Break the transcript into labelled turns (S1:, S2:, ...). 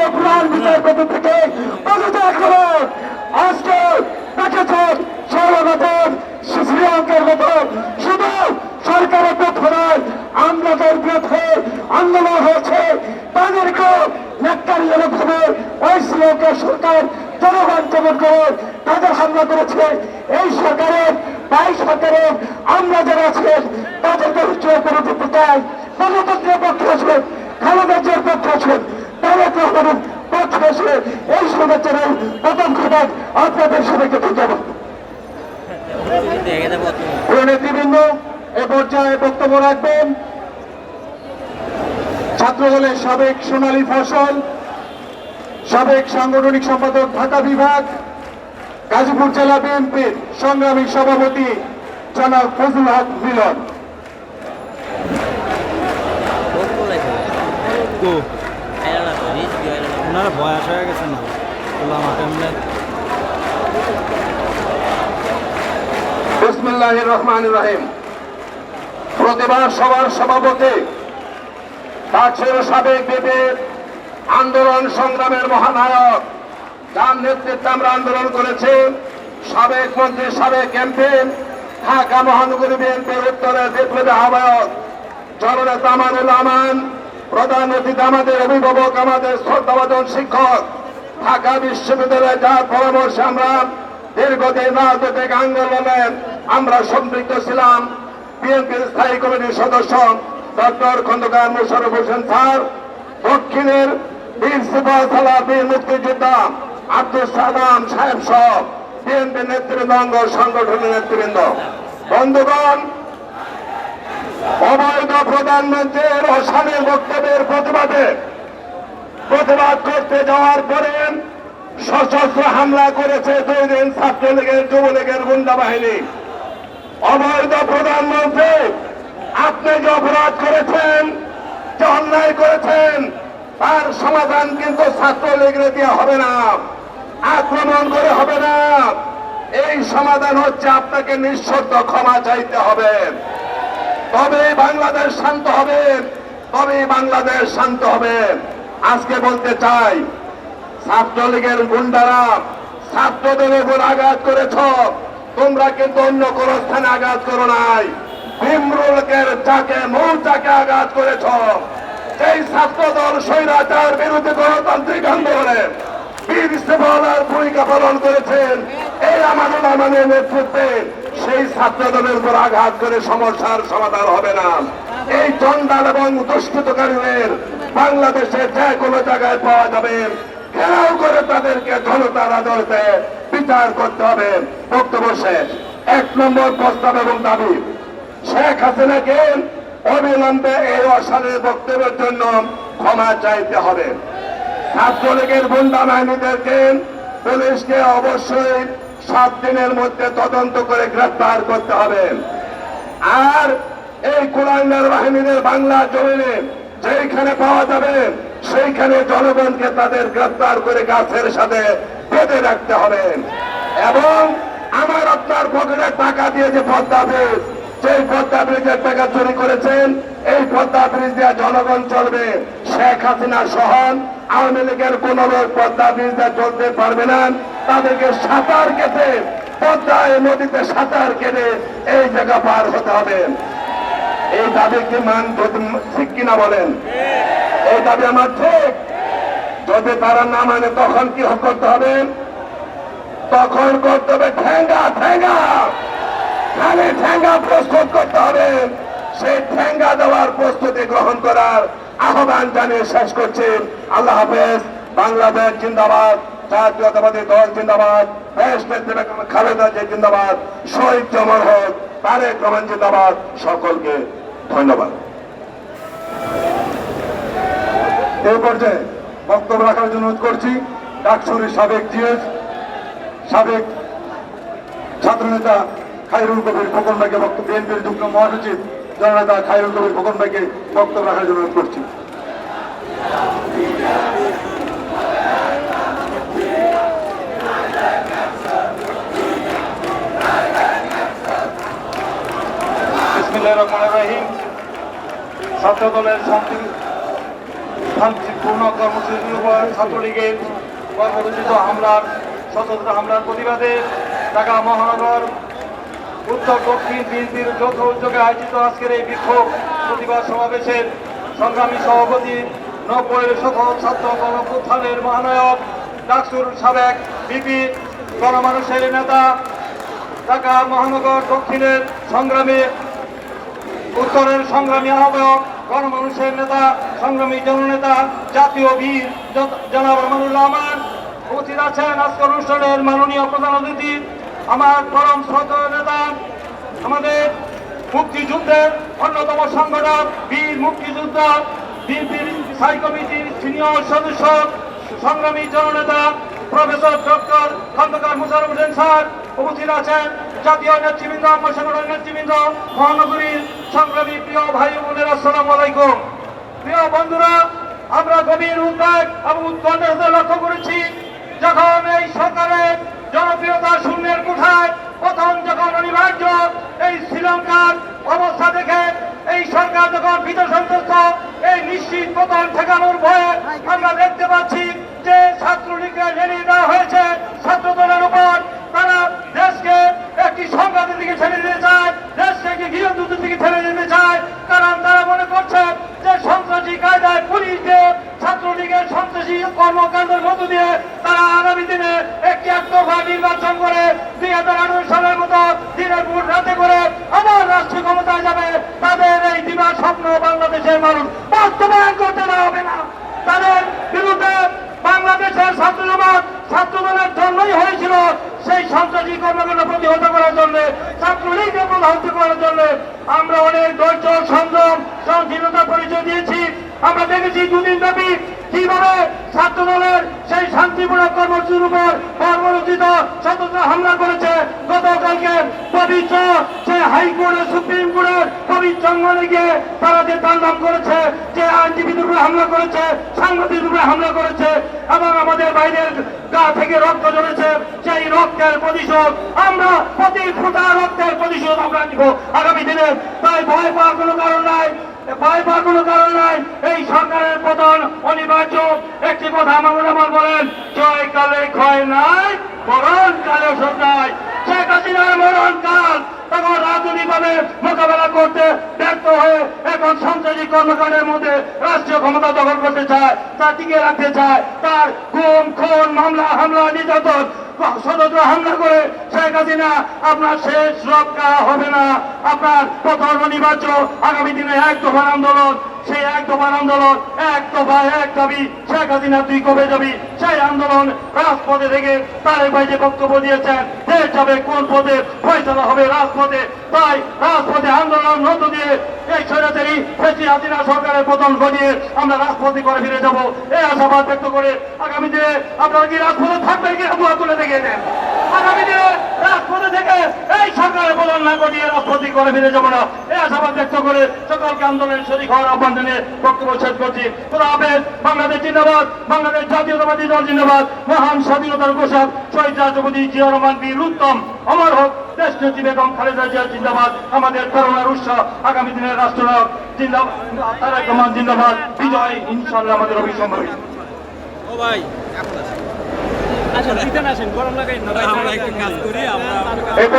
S1: মাননীয় প্রধান বিচারপতি থেকে পদত্যাগ করুন আজকে দেখেছেন সৌরগতন শ্রীলঙ্কার মতো শুধু সরকারের পক্ষ নয়, আমলাদের বিরুদ্ধে আন্দোলন হয়েছে। তাদেরকে ন্যাক্কারিজনক ভাবে ওই শ্রীলঙ্কার সরকার জনগণ যেমন করে তাদের হামলা করেছে। এই সরকারের বাই সরকারের আমরা যারা আছেন, তাদেরকে উচ্চ করে দিতে চাই। গণতন্ত্রের পক্ষে আছেন খালেদাজের পক্ষে আছেন। রাখবেন। ছাত্রদলের সাবেক সোনালী ফসল, সাবেক সাংগঠনিক সম্পাদক ঢাকা বিভাগ, গাজীপুর জেলা বিএনপির সংগ্রামী সভাপতি জনাব ফজল হক মিলন
S2: কোন বলেছে
S3: তো
S2: আইলো না তো রিচ
S3: ওনারা বয়স হয়ে গেছে না?
S1: বিসমুল্লাহ রহমান রাহিম। সভাপতি তাছের সাবেক বিপির আন্দোলন সংগ্রামের মহানায়ক। যার নেতৃত্বে আমরা আন্দোলন করেছি, সাবেক মন্ত্রী, সাবেক এমপি, ঢাকা মহানগরী বিএনপির উত্তরের বিপ্লবী আহ্বায়ক জননেতা আমানুল আমান প্রধান অতিথি আমাদের অভিভাবক, আমাদের শ্রদ্ধাভাজন শিক্ষক, ঢাকা বিশ্ববিদ্যালয়ে যার পরামর্শে আমরা দীর্ঘদিন রাজনৈতিক আন্দোলনে আমরা সম্পৃক্ত ছিলাম। বিএনপির স্থায়ী কমিটির সদস্য ডক্টর খন্দকার মোশারফ হোসেন স্যার, দক্ষিণের বীর সিপাহসালা বীর মুক্তিযোদ্ধা আব্দুল সালাম সাহেব সহ বিএনপি নেতৃবৃন্দ সংগঠনের নেতৃবৃন্দ। বন্ধুগণ অবৈধ প্রধানমন্ত্রীর অসানের বক্তব্যের প্রতিবাদে প্রতিবাদ করতে যাওয়ার পরে সশস্ত্র হামলা করেছে দুই দিন ছাত্রলীগের যুবলীগের গুন্ডা বাহিনী। অবৈধ প্রধানমন্ত্রী, আপনি যে অপরাধ করেছেন, যে অন্যায় করেছেন, তার সমাধান কিন্তু ছাত্রলীগের দিয়ে হবে না। আক্রমণ করে হবে না। এই সমাধান হচ্ছে আপনাকে নিঃশর্ত ক্ষমা চাইতে হবে। তবে বাংলাদেশ শান্ত হবে। তবে বাংলাদেশ শান্ত হবে। আজকে বলতে চাই, ছাত্রলীগের গুন্ডারা ছাত্রদের উপর আঘাত করেছ। তোমরা কিন্তু অন্য কোন স্থানে আঘাত করো নাই। ভীমরুলকের চাকে মৌচাকে আঘাত করেছ। সেই ছাত্রদল স্বৈরাচার বিরোধী গণতান্ত্রিক আন্দোলনে বীর সেবালার ভূমিকা পালন করেছেন। এই আমাদের আমাদের নেতৃত্বে সেই ছাত্রদলের উপর আঘাত করে সমস্যার সমাধান হবে না। এই চন্ডাল এবং দুষ্কৃতকারীদের বাংলাদেশে যে কোনো জায়গায় পাওয়া যাবে। ঘেরাও করে তাদেরকে জনতার আদালতে বিচার করতে হবে। বক্তব্য শেষ। এক নম্বর প্রস্তাব এবং দাবি। শেখ হাসিনাকে অবিলম্বে এই অসানের বক্তব্যের জন্য ক্ষমা চাইতে হবে। ছাত্রলীগের গুন্ডা বাহিনীদেরকে পুলিশকে অবশ্যই সাত দিনের মধ্যে তদন্ত করে গ্রেফতার করতে হবে। আর এই কুলাঙ্গার বাহিনীদের বাংলা জমিনে যেখানে পাওয়া যাবে, সেইখানে জনগণকে তাদের গ্রেফতার করে গাছের সাথে বেঁধে রাখতে হবে। এবং আমার আপনার পকেটে টাকা দিয়ে যে পদ্মা ব্রিজ সেই পদ্মা ব্রিজের টাকা চুরি করেছেন, এই পদ্মা ব্রিজ দিয়ে জনগণ চলবে। শেখ হাসিনা সহ আওয়ামী লীগের কোন লোক পদ্মা ব্রিজ দিয়ে চলতে পারবে না। তাদেরকে সাঁতার কেটে, পদ্মায় নদীতে সাঁতার কেটে এই জায়গা পার হতে হবে। এই দাবি কি মান ঠিক কিনা বলেন? এই দাবি আমার ঠিক। যদি তারা না মানে তখন কি করতে হবে? তখন করতে হবে ঠেঙ্গা ঠেঙ্গা। খালি ঠেঙ্গা প্রস্তুত করতে হবে। সেই ঠেঙ্গা দেওয়ার প্রস্তুতি গ্রহণ করার আহ্বান জানিয়ে শেষ করছি। আল্লাহ হাফেজ, বাংলাদেশ জিন্দাবাদ। জাতীয়তাবাদী দল জিন্দাবাদ খালেদা জি জিন্দাবাদ, শহীদ জমর হক, তারেক রহমান জিন্দাবাদ, সকলকে ধন্যবাদ। এই পর্যায়ে বক্তব্য রাখার জন্য অনুরোধ করছি ডাকসুরির সাবেক জিএস, সাবেক ছাত্রনেতা খাইরুল কবির খোকন ভাইকে বক্তব্য বিএনপির যুগ্ম মহাসচিব জননেতা খাইরুল কবির খোকন ভাইকে বক্তব্য রাখার জন্য অনুরোধ করছি। রহিম ছাত্র দলের শান্তি শান্তি
S3: পূর্ণ কর্মসূচির উপর ছাত্রলীগের কর্মসূচিত হামলার, সশস্ত্র হামলার প্রতিবাদে ঢাকা মহানগর উত্তর দক্ষিণ বিএনপির যৌথ উদ্যোগে আয়োজিত আজকের এই বিক্ষোভ প্রতিবাদ সমাবেশের সংগ্রামী সভাপতি নব্বইয়ের সফল ছাত্র গণপ্রত্থানের মহানায়ক ডাকসুর সাবেক বিপি গণমানুষের নেতা ঢাকা মহানগর দক্ষিণের সংগ্রামী উত্তরের সংগ্রামী আহ্বায়ক, গণমানুষের নেতা, সংগ্রামী জননেতা, জাতীয় বীর জনাব রহমানুল্লাহ রহমান উপস্থিত আছেন আজকের অনুষ্ঠানের মাননীয় প্রধান অতিথি, আমার পরম শ্রদ্ধেয় নেতা, আমাদের মুক্তিযুদ্ধের অন্যতম সংগঠক, বীর মুক্তিযোদ্ধা বিএনপির স্থায়ী কমিটির সিনিয়র সদস্য, সংগ্রামী জননেতা, প্রফেসর ডক্টর স্যার, উপস্থিত আছেন জাতীয় নেতৃবৃন্দ আমার সংগঠনের নেতৃবৃন্দ, মহানগরীর সংগ্রামী প্রিয় ভাই বোনের, আসসালাম আলাইকুম। প্রিয় বন্ধুরা, আমরা গভীর উদ্বেগ এবং উদ্বেগ লক্ষ্য করেছি যখন এই সরকারের জনপ্রিয়তা শূন্যের কোঠায় ঠেলে দিতে চায় দেশকে একটি গৃহযুদ্ধের দিকে ঠেলে দিতে চায়, কারণ তারা মনে করছে যে সন্ত্রাসী কায়দায় পুলিশ দিয়ে ছাত্রলীগের সন্ত্রাসী কর্মকাণ্ডের মধ্য দিয়ে তারা আগামী দিনে একটি একতরফা নির্বাচন করে দুই হাজার আঠারো সালের মতো দিনের ভোট রাতে করে আবার রাষ্ট্রীয় ক্ষমতায় যাবে। তাদের এই দিবা স্বপ্ন বাংলাদেশের মানুষ বাস্তবায়ন করতে দেওয়া হবে না। তাদের বিরুদ্ধে বাংলাদেশের ছাত্র জমাত ছাত্রদলের জন্যই হয়েছিল সেই সন্ত্রাসী কর্মকাণ্ড প্রতিহত করার জন্য, ছাত্রলীগকে প্রতিহত করার জন্য আমরা অনেক ধৈর্য সংযম সংকীর্ণতা পরিচয় দিয়েছি। আমরা দেখেছি দুদিন ব্যাপী কীভাবে ছাত্র দলের সেই শান্তিপূর্ণ কর্মসূচির উপর কর্মরচিত সতত হামলা করেছে। গতকালকে পবিত্র সে হাইকোর্টের, সুপ্রিম কোর্টের পবিত্র গিয়ে তারা যে তাণ্ডব করেছে হামলা করেছে সাংবাদিকদের উপরে হামলা করেছে এবং আমাদের বাইরের গা থেকে রক্ত ঝরেছে সেই রক্তের প্রতিশোধ, আমরা প্রতি ফোটা রক্তের প্রতিশোধ আমরা নিব। আগামী দিনে তাই ভয় পাওয়ার কোনো কারণ নাই, ভয় পাওয়ার কোনো কারণ নাই। এই সরকারের পতন অনিবার্য একটি কথা আমার আমার বলেন জয় কালে ক্ষয় নাই মরণ কালে নাই। শেখ হাসিনার মরণ কাল তখন রাজনৈতিকভাবে মোকাবেলা করতে ব্যর্থ হয়ে এখন সন্ত্রাসী কর্মকাণ্ডের মধ্যে রাষ্ট্রীয় ক্ষমতা দখল করতে চায়, তা টিকে রাখতে চায়, তার গুম, খুন, মামলা, হামলা, নির্যাতন সদস্য হামলা করে শেখ হাসিনা, আপনার শেষ রক্ষা হবে না। আপনার প্রথম অনিবার্য আগামী দিনে এক দফার আন্দোলন সেই এক দফার আন্দোলন, এক দফা, এক দাবি, শেখ হাসিনা তুই কবে যাবি? সেই আন্দোলন রাজপথে থেকে তারেক ভাই যে বক্তব্য দিয়েছেন দেশ যাবে, কোন পদে ফয়সলা হবে রাজপথে? তাই রাজপথে আন্দোলন মধ্য দিয়ে এই স্বৈরাচারী ফেসি হাসিনা সরকারের পতন ঘটিয়ে আমরা রাজপথে করে ফিরে যাব। এই আশাবাদ ব্যক্ত করে আগামী দিনে আপনারা কি রাজপথে থাকবেন কি হাত তুলে দেখিয়ে দেন আগামী দিনে রাজপথে থেকে এই সরকারের পতন না ঘটিয়ে রাজপথে করে ফিরে যাব না। এই আশাবাদ ব্যক্ত করে সকলকে আন্দোলনের শরীর হওয়ার আহ্বান জানিয়ে বক্তব্য শেষ করছি। খোদা হাফেজ বাংলাদেশ জিন্দাবাদ বাংলাদেশ জাতীয়তাবাদী দল জিন্দাবাদ মহান স্বাধীনতার ঘোষক শহীদ রাষ্ট্রপতি জিয়া রহমান বীর উত্তম অমর হোক দেশ নেত্রী বেগম খালেদা জিয়া জিন্দাবাদ আমাদের করোনার উৎস আগামী দিনের রাষ্ট্রনায়ক জিন্দাবাদ তারেক রহমান জিন্দাবাদ বিজয় ইনশাল্লাহ আমাদের অভিসম্ভবী।
S1: ও ভাই এখন আসেন। আসেন আসেন গরম লাগাই আমরা একটু কাজ করি আমরা
S3: এরপর